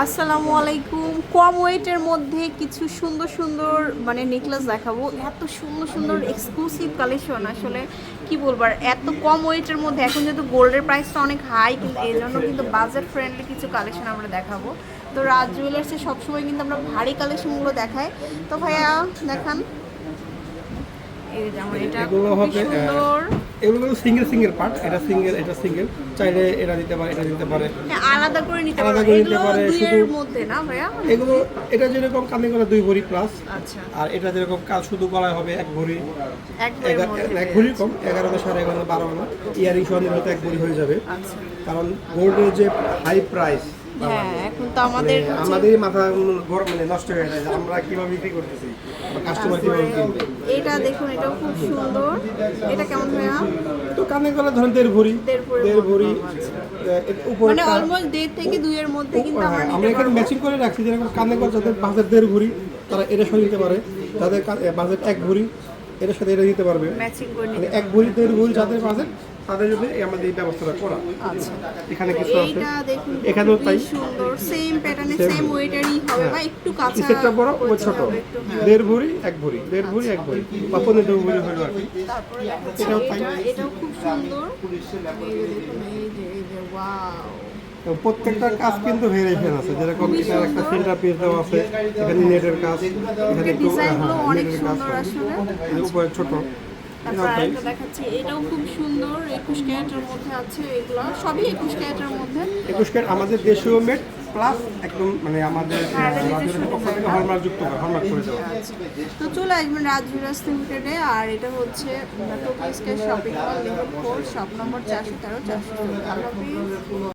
আসসালামু আলাইকুম। কম ওয়েটের মধ্যে কিছু সুন্দর সুন্দর মানে নেকলেস দেখাবো। এত সুন্দর সুন্দর এক্সক্লুসিভ কালেকশন আসলে কি বলব আর এত কম ওয়েটের মধ্যে। এখন যেহেতু গোল্ডের প্রাইসটা অনেক হাই কিন্তু এই জন্য কিন্তু বাজেট ফ্রেন্ডলি কিছু কালেকশন আমরা দেখাবো। তো রাজ জুয়েলার্সে সবসময় কিন্তু আমরা ভারী কালেকশনগুলো দেখাই। তো ভাইয়া দেখান। এই যেমন এটা এগুলো খুবই সুন্দর। এগুলো সিঙ্গেল সিঙ্গেল পার্ট এটা সিঙ্গেল এটা সিঙ্গেল চাইলে এটা দিতে পারে এটা দিতে পারে। হ্যাঁ, আলাদা করে নিতে আলাদা করে নিতে পারে, শুধু- মধ্যে না ভাইয়া? এগুলো এটা যেরকম কানে করে দুই ভরি প্লাস আচ্ছা। আর এটা যেরকম কাজ শুধু গলায় হবে এক ভরি। এক ভরি কম এগারো না সাড়ে এগারো বারো না ইয়ারিং সহ এক ভরি হয়ে যাবে। আচ্ছা। কারণ গোল্ডের যে হাই প্রাইস হ্যাঁ এখন তো মানে আমাদের মাথা গরম মানে নষ্ট হয়ে যায় আমরা কীভাবে বিক্রি করতেছি কাস্টমার কীভাবে কিনবে? এটা দেখুন এটাও খুব সুন্দর। এটা কেমন ভাইয়া? তো কানে গলা ধরেন দেড় ভরি দেড় ভরি। উপরে মানে অলমোস্ট দেড় থেকে দুইয়ের মধ্যে কিন্তু আমরা হ্যাঁ, আমরা এখানে পারব। ম্যাচিং করে রাখছি যেরকম কানে যাদের বাজেট দেড় ভরি তারা এটা সহ নিতে পারে। যাদের বাজেট এক ভরি এটার সাথে এটা দিতে পারবে। মানে এক ভরি দেড় ভরি যাদের বাজেট তাদের জন্য এই আমাদের এই ব্যবস্থাটা করা। আচ্ছা। এখানে কিছু আছে। এখানেও তাই। সুন্দর সেম প্যাটার্নে. সেম ওয়েটারই হবে বা একটু কাঁচা নিচেরটা বড় ও ছোট। হ্যাঁ। দেড় ভরি এক ভরি দেড় ভরি এক ভরি বা পনেরো ভরি হলো আর কি। এটাও তাই। এটাও খুব সুন্দর। প্রত্যেকটা কাজ কিন্তু ভেরিয়েশন আছে। যেরকম এটার একটা সেন্টার পিস দেওয়া আছে এখানে নেটের কাজ এখানে একটু হ্যাঁ, নেটের কাজ উপরে ছোট। তারপর আরেকটা দেখাচ্ছি এটাও খুব সুন্দর একুশ ক্যারেটের মধ্যে আছে এগুলো সবই একুশ ক্যারেটের মধ্যে। একুশ ক্যারেট আমাদের দেশীয় মেড প্লাস একদম মানে আমাদের হ্যাঁ, পক্ষ থেকে হলমার্ক যুক্ত করে হলমার্ক করে দেওয়া। তো চলে আসবেন রাজবিরাজ লিমিটেডে আর এটা হচ্ছে shopping mall level four shop number চারশো তেরো চারশো